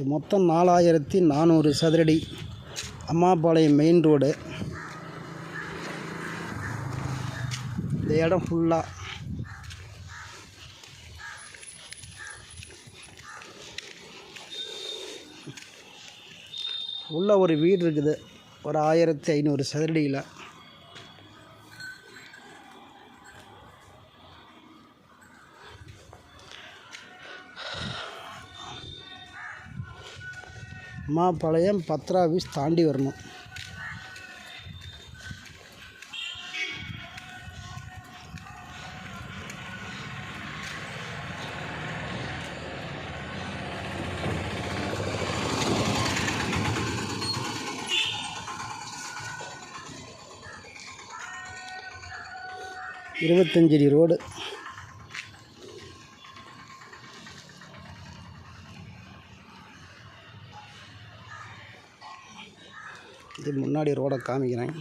இது மொத்தம் நாலாயிரத்தி நானூறு சதுரடி அம்மாபாளையம் மெயின் ரோடு இந்த இடம் ஃபுல்லாக உள்ள ஒரு வீடு இருக்குது. ஒரு ஆயிரத்தி ஐநூறு சதுரடியில். அம்மாபாளையம் பத்ரா ஆஃபீஸ் தாண்டி வரணும். இருபத்தஞ்சடி ரோடு. இது முன்னாடி ரோடை காமிக்கிறேன்.